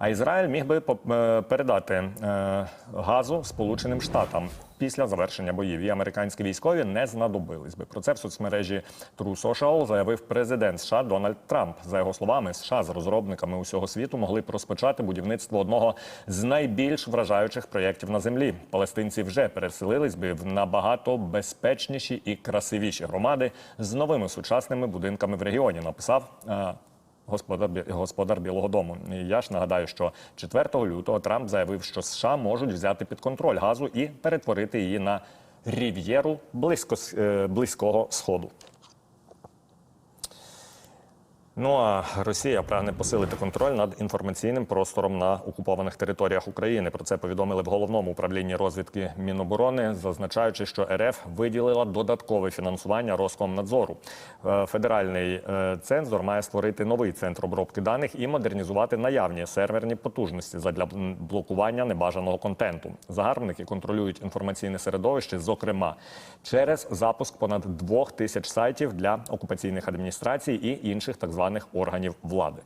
А Ізраїль міг би е, передати е, газу Сполученим Штатам після завершення боїв. І американські військові не знадобились би. Про це в соцмережі True Social заявив президент США Дональд Трамп. За його словами, США з розробниками усього світу могли б розпочати будівництво одного з найбільш вражаючих проєктів на землі. Палестинці вже переселились би в набагато безпечніші і красивіші громади з новими сучасними будинками в регіоні. Написав. Господар господар Білого Дому. Я ж нагадаю, що 4 лютого Трамп заявив, що США можуть взяти під контроль газу і перетворити її на рів'єру близько, е, близького сходу. Ну а Росія прагне посилити контроль над інформаційним простором на окупованих територіях України. Про це повідомили в головному управлінні розвідки Міноборони, зазначаючи, що РФ виділила додаткове фінансування Роскомнадзору. Е, Федеральний е, цензор має створити новий центр обробки даних і модернізувати наявні серверні потужності задля блокування небажаного контенту. Загарбники контролюють інформаційне середовище, зокрема через запуск понад двох тисяч сайтів для окупаційних адміністрацій і інших так званих органів влади.